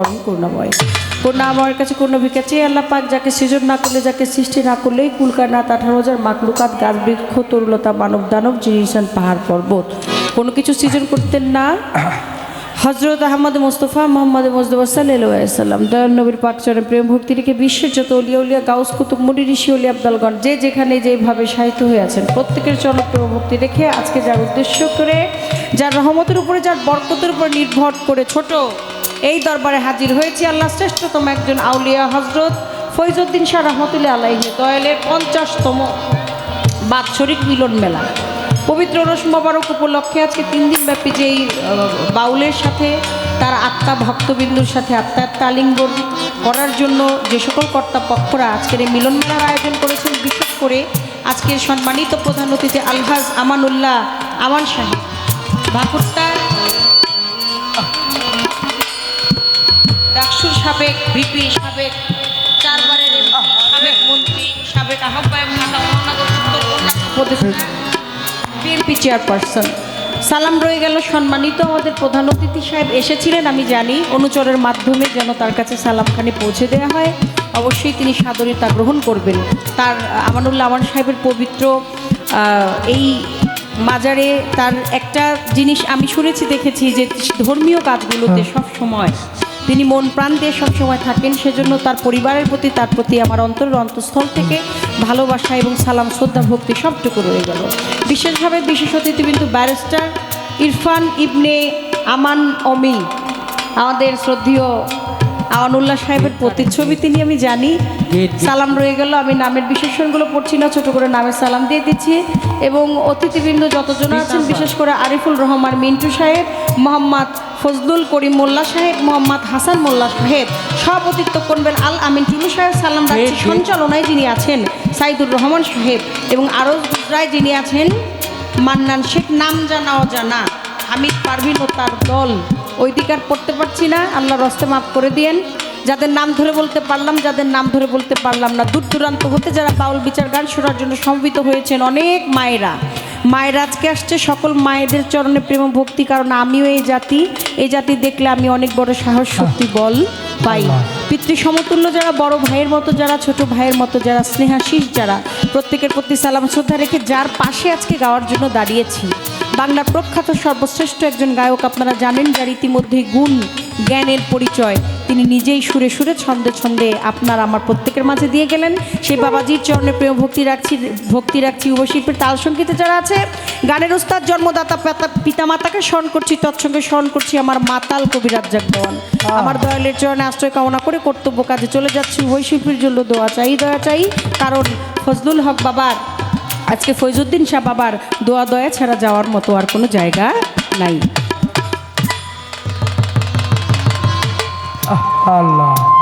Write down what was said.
পরম করুণাময় করুণাময়ের কাছে করুণা ভিক্ষা চেয়ে আল্লাহ পাক যাকে সৃজন না করলে, যাকে সৃষ্টি না করলেই কুলকানাত আঠারো হাজার মাকলুকাত গাছ বৃক্ষ, তরুলতা, মানব দানব জিনিসান পাহাড় পর্বত। কোনো কিছু সৃজন করতেন না। হজরত আহমদ মোস্তফা মোহাম্মদ মোস্তফা সাল্লাম, দয়াল নবীর পাকচরণ প্রেম ভক্তি রেখে বিশ্বের যত অলিয়া উলিয়া, গাউস কুতুব, মুনি ঋষি, অলি আবদালগণ, যে যেখানে যেভাবে সাহিত্য হয়ে আছেন, প্রত্যেকের চরণ ভক্তি রেখে আজকে যার উদ্দেশ্য করে, যার রহমতের উপরে, যার বরকতের উপর নির্ভর করে ছোট এই দরবারে হাজির হয়েছি আল্লাহ শ্রেষ্ঠতম একজন আউলিয়া হজরত ফৈজুদ্দিন শাহ রহমতুল্লাহ আলাইহি দয়ালের পঞ্চাশতম বাৎসরিক মিলন মেলা। পবিত্র রস মোবারক উপলক্ষে আজকে তিন দিন ব্যাপী যে এই, বাউলের সাথে তার আত্মা ভক্তবিন্দুর সাথে আত্মার তালিঙ্গন করার জন্য যে সকল কর্তা পক্ষরা আজকের এই মিলন মেলার আয়োজন করেছেন বিশেষ করে আজকের সম্মানিত প্রধান অতিথি আলহাজ আমানুল্লাহ আমান সাহেব। ভাকুরটা সাবেক ভিপি সাবেক চারবারের সাবেক মন্ত্রী সাবেক আহ্বায়ক বিএনপি চেয়ারপারসন সালাম রয়ে গেল সম্মানিত আমাদের প্রধান অতিথি সাহেব এসেছিলেন আমি জানি অনুচরের মাধ্যমে যেন তার কাছে সালামখানি পৌঁছে দেওয়া হয়। অবশ্যই তিনি সাদরে তা গ্রহণ করবেন। তার আমানুল্লাহ আমান সাহেবের পবিত্র এই মাজারে তার একটা জিনিস আমি শুনেছি দেখেছি যে ধর্মীয় কাজগুলোতে সব সময় তিনি মন প্রাণ দিয়ে সবসময় থাকেন সেজন্য তার পরিবারের প্রতি তার প্রতি আমার অন্তরের অন্তঃস্থল থেকে ভালোবাসা এবং সালাম শ্রদ্ধা ভক্তি সবটুকু রয়ে গেল। বিশেষভাবে বিশেষ অতিথি কিন্তু ব্যারিস্টার ইরফান ইবনে আমান অমি আমাদের শ্রদ্ধীয় আওয়ানুল্লাহ সাহেবের প্রতিচ্ছবি তিনি আমি জানি। সালাম রয়ে গেল আমি নামের বিশেষণগুলো পড়ছি না ছোট করে নামের সালাম দিয়ে দিচ্ছি। এবং অতিথিবৃন্দ যতজন আছেন বিশেষ করে আরিফুল রহমান মিন্টু সাহেব মোহাম্মদ ফজলুল করিম মোল্লা সাহেব মোহাম্মদ হাসান মোল্লা সাহেব সভাপতিত্ব করবেন আল আমিন টুলু সাহেব সালাম রাখছি সঞ্চালনায় যিনি আছেন সাইদুর রহমান সাহেব এবং আরও গুজরায় যিনি আছেন মান্নান শেখ নাম জানা অজানা হামিদ পারভিন ও তার দল। ওইদিকার পড়তে পারছি না আল্লাহ রস্তে মাফ করে দিয়েন। যাদের নাম ধরে বলতে পারলাম যাদের নাম ধরে বলতে পারলাম না দূর দূরান্ত হতে যারা বাউল বিচার গান শোনার জন্য সমবেত হয়েছেন অনেক মায়েরা। মায়ের আজকে আসছে সকল মায়েদের চরণে প্রেম ভক্তি কারণ আমিও এই জাতি। এই জাতি দেখলে আমি অনেক বড় সাহস শক্তি বল পাই। পিতৃ সমতুল্য যারা বড় ভাইয়ের মতো যারা ছোট ভাইয়ের মতো যারা স্নেহাশিস যারা প্রত্যেকের প্রতি সালাম শ্রদ্ধা রেখে যার পাশে আজকে গাওয়ার জন্য দাঁড়িয়েছি। বাংলার প্রখ্যাত সর্বশ্রেষ্ঠ একজন গায়ক আপনারা জানেন যার ইতিমধ্যেই গুণ জ্ঞানের পরিচয়। তিনি নিজেই সুরে সুরে ছন্দে ছন্দে আপনার আমার প্রত্যেকের মাঝে দিয়ে গেলেন। সেই বাবাজির চরণে প্রেম ভক্তি রাখছি ভক্তি রাখছি যুবশিল্পের তাল সঙ্গীতে যারা আছে গানের উস্তাদ জন্মদাতা পেতা- পিতামাতাকে স্মরণ করছি তৎসঙ্গে স্মরণ করছি আমার মাতাল কবি রাজ্জাক দেওয়ান আমার দয়ালের চরণে আশ্রয় কামনা করে কর্তব্য কাজে চলে যাচ্ছি উভয় শিল্পীর জন্য দোয়া চাই দয়া চাই। কারণ ফজলুল হক বাবার আজকে ফৈজুদ্দিন শাহ বাবার দোয়া দয়া ছাড়া যাওয়ার মতো আর কোনো জায়গা নাই। আল্লাহ।